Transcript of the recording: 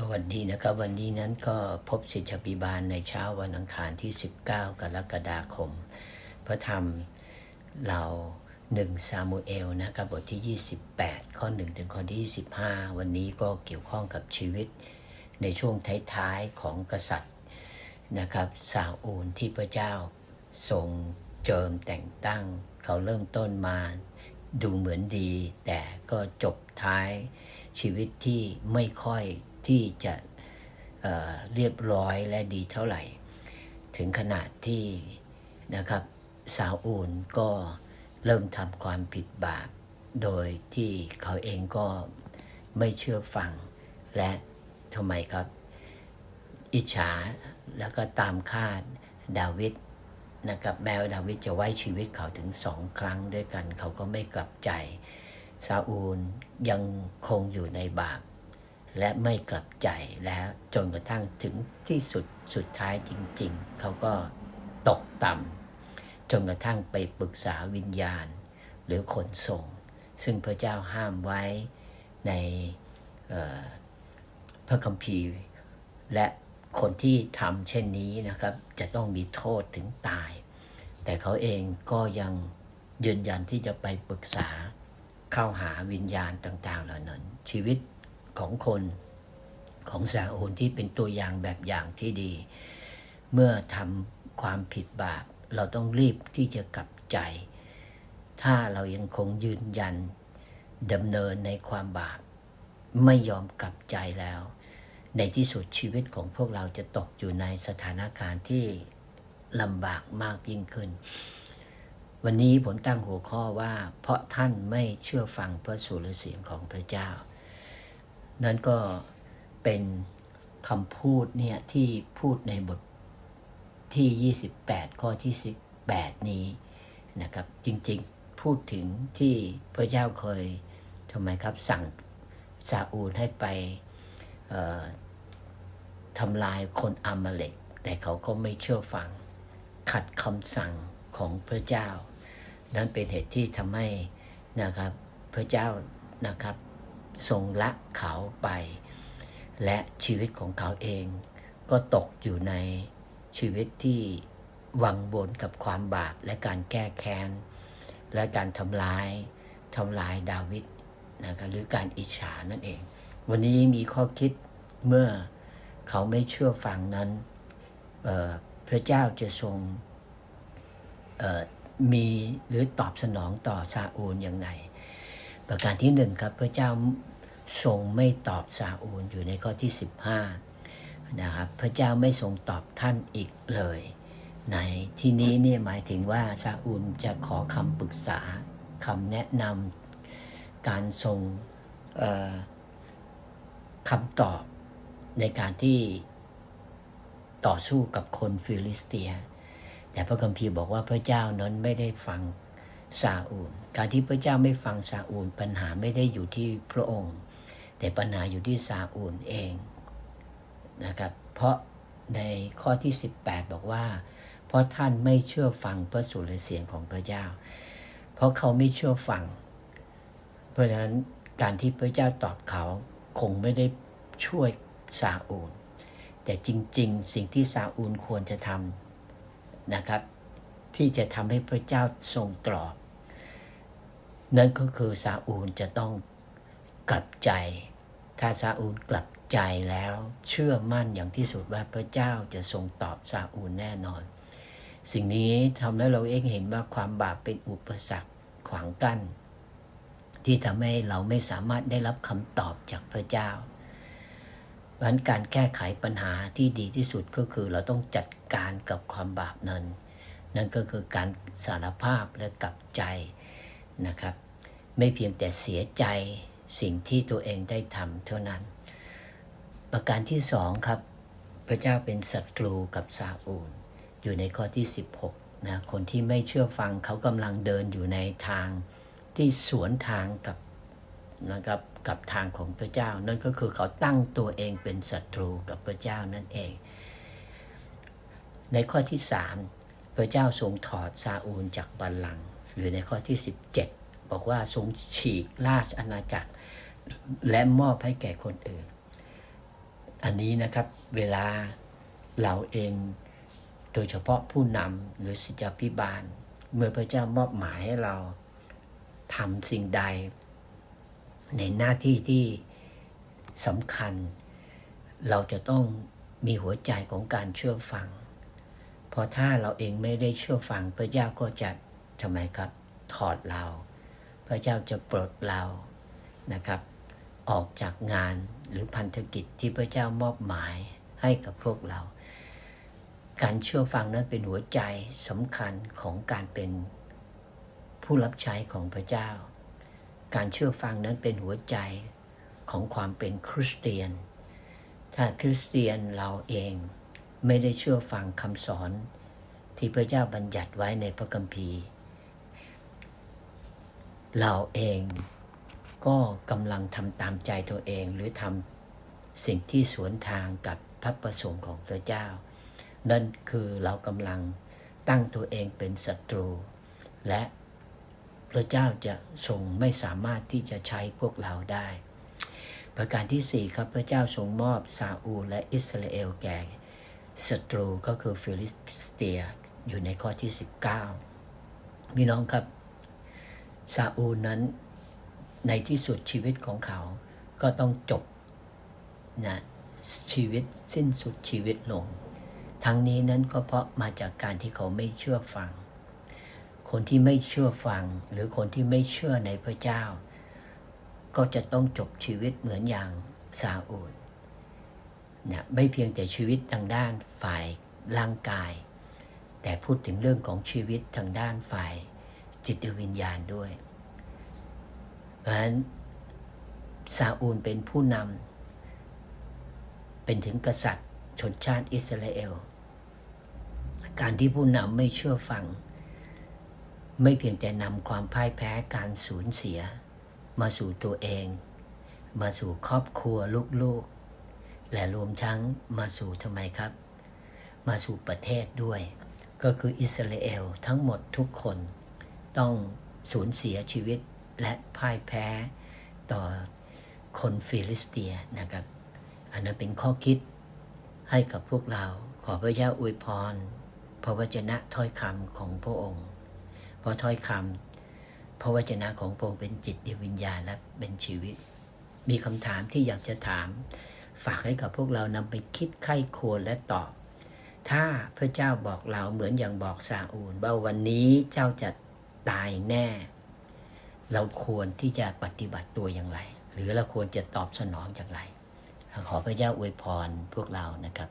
สวัสดีนะครับ วันนี้นั้นก็พบสิทธบิบาลในเช้าวันอังคารที่ 19 กรกฎาคม พระธรรมเราหนึ่งซามูเอลนะครับบทที่ 28 ข้อ 1 ถึงข้อที่ 25 วันนี้ก็เกี่ยวข้องกับชีวิตในช่วงท้ายๆของกษัตริย์นะครับซาอูลที่พระเจ้าทรงเจิมแต่งตั้ง เขาเริ่มต้นมาดูเหมือนดี แต่ก็จบท้ายชีวิตที่ไม่ค่อย ที่จะเเรียบร้อยและดีเท่าไหร่ ถึงขนาดที่นะครับซาอูลก็เริ่มทำความผิดบาป โดยที่เขาเองก็ไม่เชื่อฟัง และทำไมครับ อิจฉาแล้วก็ตามคาดดาวิดนะครับแม้ว่าดาวิดจะไว้ชีวิตเขาถึงสองครั้งด้วยกัน เขาก็ไม่กลับใจซาอูลยังคงอยู่ในบาป และไม่กลับใจแล้วจนกระทั่งถึงที่สุดสุดท้ายจริง ๆ เขาก็ตกต่ำจนกระทั่งไปปรึกษาวิญญาณ หรือคนส่ง ซึ่งพระเจ้าห้ามไว้ในพระคัมภีร์ และคนที่ทำเช่นนี้นะครับ จะต้องมีโทษถึงตาย แต่เขาเองก็ยังยืนยันที่จะไปปรึกษาเข้าหาวิญญาณต่าง ๆ เหล่านั้นชีวิต ของคนของซาอูลที่เป็นตัวอย่างแบบอย่างที่ดี เมื่อทำความผิดบาปเราต้องรีบที่จะกลับใจ ถ้าเรายังคงยืนยันดำเนินในความบาปไม่ยอมกลับใจแล้ว ในที่สุดชีวิตของพวกเราจะตกอยู่ในสถานการณ์ที่ลำบากมากยิ่งขึ้น วันนี้ผมตั้งหัวข้อว่า เพราะท่านไม่เชื่อฟังพระสุรเสียงของพระเจ้า นั่นก็เป็นคำพูดเนี่ยที่พูดในบทที่ 28 ข้อที่ 18 นี้นะครับจริงๆพูดถึงที่พระเจ้าเคยทำไมครับสั่งซาอูลให้ไปทำลายคนอามาเล็กแต่เขาก็ไม่เชื่อฟัง ขัดคำสั่งของพระเจ้า นั้นเป็นเหตุที่ทำให้นะครับพระเจ้านะครับ ทรงละเขาไป และชีวิตของเขาเองก็ตกอยู่ในชีวิตที่วังวนกับความบาปและการแก้แค้น และการทำลายทำลายดาวิดนะครับหรือการอิจฉานั่นเอง วันนี้มีข้อคิดเมื่อเขาไม่เชื่อฟังนั้นพระเจ้าจะทรงมีหรือตอบสนองต่อซาอูลอย่างไร ประการที่หนึ่งครับพระเจ้าทรงไม่ตอบซาอูลอยู่ในข้อที่ 15นะครับพระเจ้าไม่ทรงตอบท่านอีกเลย ในที่นี้เนี่ยหมายถึงว่าซาอูลจะขอคำปรึกษาคำแนะนำการทรงคำตอบในการที่ต่อสู้กับคนฟิลิสเตีย แต่พระคัมภีร์บอกว่าพระเจ้านั้นไม่ได้ฟัง ซาอูล การที่พระเจ้าไม่ฟังซาอูล ปัญหาไม่ได้อยู่ที่พระองค์ แต่ปัญหาอยู่ที่ซาอูลเองนะครับ เพราะในข้อที่ 18 บอกว่า เพราะท่านไม่เชื่อฟังพระสุรเสียงของพระเจ้า เพราะเขาไม่เชื่อฟัง เพราะฉะนั้นการที่พระเจ้าตอบเขาคงไม่ได้ช่วยซาอูล แต่จริง ๆ สิ่งที่ซาอูลควรจะทำนะครับ ที่จะทำให้พระเจ้าทรงตรอบ นั่นก็คือซาอูลจะต้องกลับใจ ถ้าซาอูลกลับใจแล้ว เชื่อมั่นอย่างที่สุดว่าพระเจ้าจะทรงตอบซาอูลแน่นอน สิ่งนี้ทำให้เราเองเห็นว่าความบาปเป็นอุปสรรคขวางกั้นที่ทำให้เราไม่สามารถได้รับคำตอบจากพระเจ้าเพราะฉะนั้นการแก้ไขปัญหาที่ดีที่สุดก็คือเราต้องจัดการกับความบาปนั้น นั่นก็คือการสารภาพและกลับใจนะครับ ไม่เพียงแต่เสียใจสิ่งที่ตัวเองได้ทำเท่านั้น ประการที่สองครับ พระเจ้าเป็นศัตรูกับซาอูล อยู่ในข้อที่ 16นะคนที่ไม่เชื่อฟังเขากำลังเดินอยู่ในทางที่สวนทางกับนะครับกับทางของพระเจ้า นั่นก็คือเขาตั้งตัวเองเป็นศัตรูกับพระเจ้านั่นเอง ในข้อที่สาม พระเจ้าทรงถอดซาอูลจากบัลลังก์หรือในข้อที่ 17 บอกว่าทรงฉีกราชอาณาจักร และมอบให้แก่คนอื่น อันนี้นะครับเวลาเราเองโดยเฉพาะผู้นำหรือศิษยาพิบาล เมื่อพระเจ้ามอบหมายให้เราทำสิ่งใด ในหน้าที่ที่สำคัญ เราจะต้องมีหัวใจของการเชื่อฟัง เพราะถ้าเราเองไม่ได้เชื่อฟังพระเจ้าก็จะทำไมครับ ถอดเรา พระเจ้าจะปลดเรานะครับ ออกจากงานหรือพันธกิจที่พระเจ้ามอบหมายให้กับพวกเรา การเชื่อฟังนั้นเป็นหัวใจสำคัญของการเป็นผู้รับใช้ของพระเจ้า การเชื่อฟังนั้นเป็นหัวใจของความเป็นคริสเตียน ถ้าคริสเตียนเราเอง ไม่ได้เชื่อฟังคำสอนที่พระเจ้าบัญญัติไว้ในพระคัมภีร์ เราเองก็กำลังทำตามใจตัวเองหรือทำสิ่งที่สวนทางกับพระประสงค์ของพระเจ้า นั่นคือเรากำลังตั้งตัวเองเป็นศัตรู และพระเจ้าจะทรงไม่สามารถที่จะใช้พวกเราได้ ประการที่4ครับพระเจ้าทรงมอบซาอูลและอิสราเอลแก่ ศัตรูก็คือฟิลิสเตียอยู่ในข้อที่ 19 พี่น้องครับซาอูลนั้นในที่สุดชีวิตของเขาก็ต้องจบนะชีวิตสิ้นสุดชีวิตลง ทั้งนี้นั้นก็เพราะมาจากการที่เขาไม่เชื่อฟัง คนที่ไม่เชื่อฟัง หรือคนที่ไม่เชื่อในพระเจ้า ก็จะต้องจบชีวิตเหมือนอย่างซาอูล นะไม่เพียงแต่ชีวิตทางด้านฝ่ายร่างกาย แต่พูดถึงเรื่องของชีวิตทางด้านฝ่ายจิตวิญญาณด้วย เพราะฉะนั้นซาอูลเป็นผู้นำเป็นถึงกษัตริย์ชนชาติอิสราเอล การที่ผู้นำไม่เชื่อฟัง ไม่เพียงแต่นำความพ่ายแพ้การสูญเสีย มาสู่ตัวเอง มาสู่ครอบครัวลูกๆ และรวมทั้งมาสู่ทำไมครับ มาสู่ประเทศด้วย ก็คืออิสราเอลทั้งหมดทุกคน ต้องสูญเสียชีวิตและพ่ายแพ้ต่อคนฟิลิสเตียนะครับ อันนั้นเป็นข้อคิดให้กับพวกเราขอพระเจ้าอวยพรพระวจนะถ้อยคำของพระองค์ เพราะถ้อยคำพระวจนะของพระองค์เป็นจิตดวิญญาณและเป็นชีวิต มีคำถามที่อยากจะถาม ฝากให้กับพวกเรานำไปคิดไข้ควรและตอบ ถ้าพระเจ้าบอกเราเหมือนอย่างบอกซาอูลว่าวันนี้เจ้าจะตายแน่ เราควรที่จะปฏิบัติตัวอย่างไร หรือเราควรจะตอบสนองอย่างไร ขอพระเจ้าอวยพรพวกเรานะครับ